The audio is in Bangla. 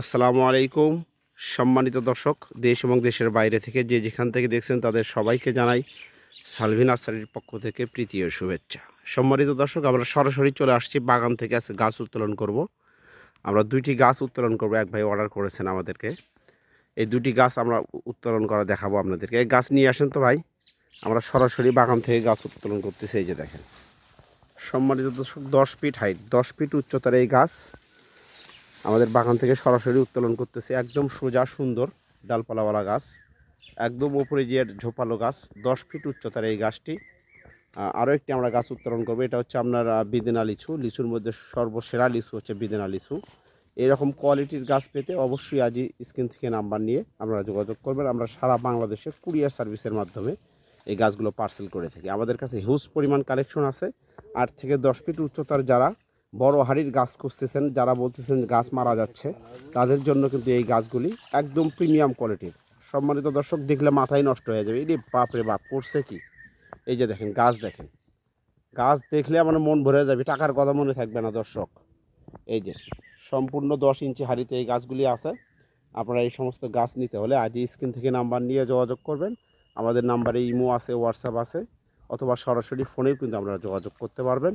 আসসালামু আলাইকুম। সম্মানিত দর্শক, দেশ এবং দেশের বাইরে থেকে যে যেখান থেকে দেখছেন তাদের সবাইকে জানাই সালভিন আসারির পক্ষ থেকে প্রীতি ও শুভেচ্ছা। সম্মানিত দর্শক, আমরা সরাসরি চলে আসছি বাগান থেকে আজকে গাছ উত্তোলন করব। আমরা দুইটি গাছ উত্তোলন করব, এক ভাই অর্ডার করেছেন আমাদেরকে। এই দুটি গাছ আমরা উত্তোলন করা দেখাবো আপনাদেরকে। এই গাছ নিয়ে আসেন তো ভাই। আমরা সরাসরি বাগান থেকে গাছ উত্তোলন করতেছি, এই যে দেখেন। সম্মানিত দর্শক, দশ ফিট হাইট, দশ ফিট উচ্চতার এই গাছ। আমাদের বাগান থেকে সরাসরি উত্তোলন করতেছে একদম সোজা সুন্দর ডালপালাওয়ালা গাছ, একদম উপরে যে ঝোপালো গাছ, দশ ফিট উচ্চতার এই গাছটি। আরও একটি আমরা গাছ উত্তোলন করব, এটা হচ্ছে আপনার বিদেনা লিচু। লিচুর মধ্যে সর্বসেরা লিচু হচ্ছে বিদেনা লিচু। এরকম কোয়ালিটির গাছ পেতে অবশ্যই আজই স্ক্রিন থেকে নাম্বার নিয়ে আপনারা যোগাযোগ করবেন। আমরা সারা বাংলাদেশে কুরিয়ার সার্ভিসের মাধ্যমে এই গাছগুলো পার্সেল করে থাকি। আমাদের কাছে হিউজ পরিমাণ কালেকশন আছে। আট থেকে দশ ফিট উচ্চতার যারা বড় হাড়ির গাছ খুঁজতেছেন, যারা বলতেছেন গাছ মারা যাচ্ছে, তাদের জন্য কিন্তু এই গাছগুলি একদম প্রিমিয়াম কোয়ালিটির। সম্মানিত দর্শক, দেখলে মাথায় নষ্ট হয়ে যাবে। এটি বাপ রে বাপ, করছে কি? এই যে দেখেন, গাছ দেখেন। গাছ দেখলে আমার মন ভরে যাবে, টাকার কথা মনে থাকবে না দর্শক। এই যে সম্পূর্ণ দশ ইঞ্চি হাড়িতে এই গাছগুলি আছে। আপনারা এই সমস্ত গাছ নিতে হলে আজই স্ক্রিন থেকে নাম্বার নিয়ে যোগাযোগ করবেন। আমাদের নাম্বারে ইমো আছে, হোয়াটসঅ্যাপ আছে, অথবা সরাসরি ফোনেও কিন্তু আপনারা যোগাযোগ করতে পারবেন।